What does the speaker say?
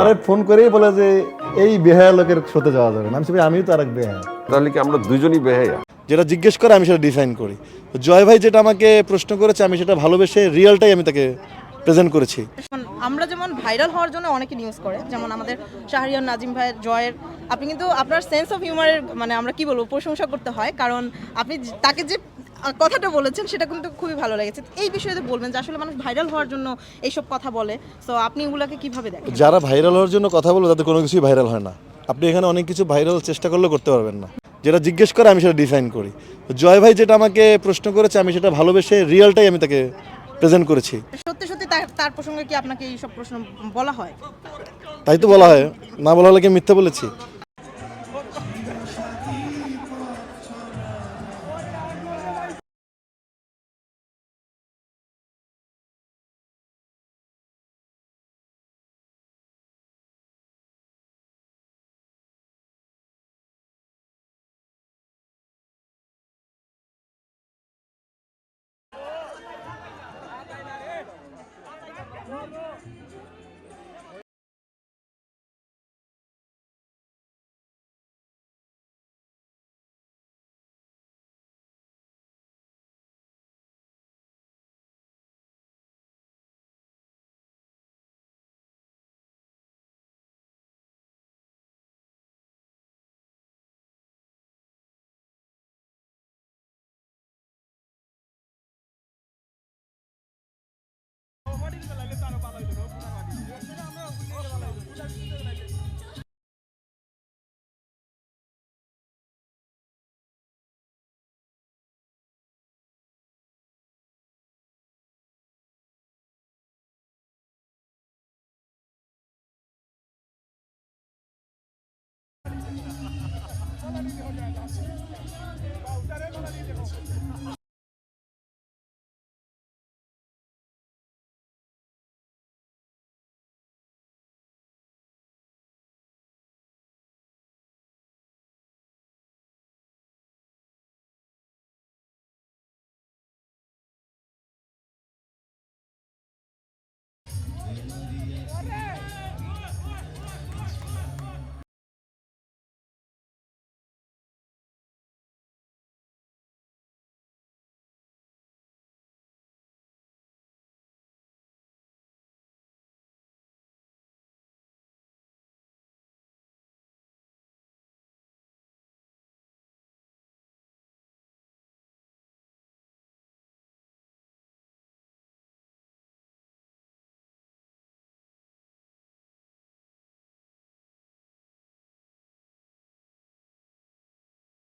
আমারে ফোন করেই বলে যে এই বেহায়া লোকের সাথে যাওয়া যাবে না। আমি ভাই, আমিও তো আর এক বেহায়া। তাহলে কি আমরা দুজনই বেহায়া? যেটা জিজ্ঞেস করে আমি সেটা ডিফাইন করি। জয় ভাই যেটা আমাকে প্রশ্ন করেছে আমি সেটা ভালোবেসে রিয়েলটাই আমি তাকে প্রেজেন্ট করেছি। আমরা যেমন ভাইরাল হওয়ার জন্য অনেকে নিউজ করে যেমন আমাদের শাহরিয়ার নাজিম ভাইয়ের জয়ের। আপনি কিন্তু আপনার সেন্স অফ হিউমারের মানে আমরা কি বলব প্রশংসা করতে হয়। কারণ আপনি তাকে যে কথাটা বলেছেন সেটা কিন্তু খুবই ভালো লেগেছে। এই বিষয়ে তো বলবেন যে আসলে মানুষ ভাইরাল হওয়ার জন্য এইসব কথা বলে। তো আপনি এগুলাকে কীভাবে দেখেন? যারা ভাইরাল হওয়ার জন্য কথা বলবে তাদের কোনো কিছুই ভাইরাল হয় না। আপনি এখানে অনেক কিছু ভাইরাল চেষ্টা করলেও করতে পারবেন না। যেটা জিজ্ঞেস করে আমি সেটা ডিফাইন করি। জয় ভাই যেটা আমাকে প্রশ্ন করেছে আমি সেটা ভালোবেসে রিয়েলটাই আমি তাকে প্রেজেন্ট করেছি। সত্যি সত্যি তার প্রসঙ্গে কি আপনাকে এইসব প্রশ্ন বলা হয়? তাই তো বলা হয়। না বলা হলে কি মিথ্যে বলেছি? Go, go, go. まだ出てこない。まあ、打たれまだ出てこない。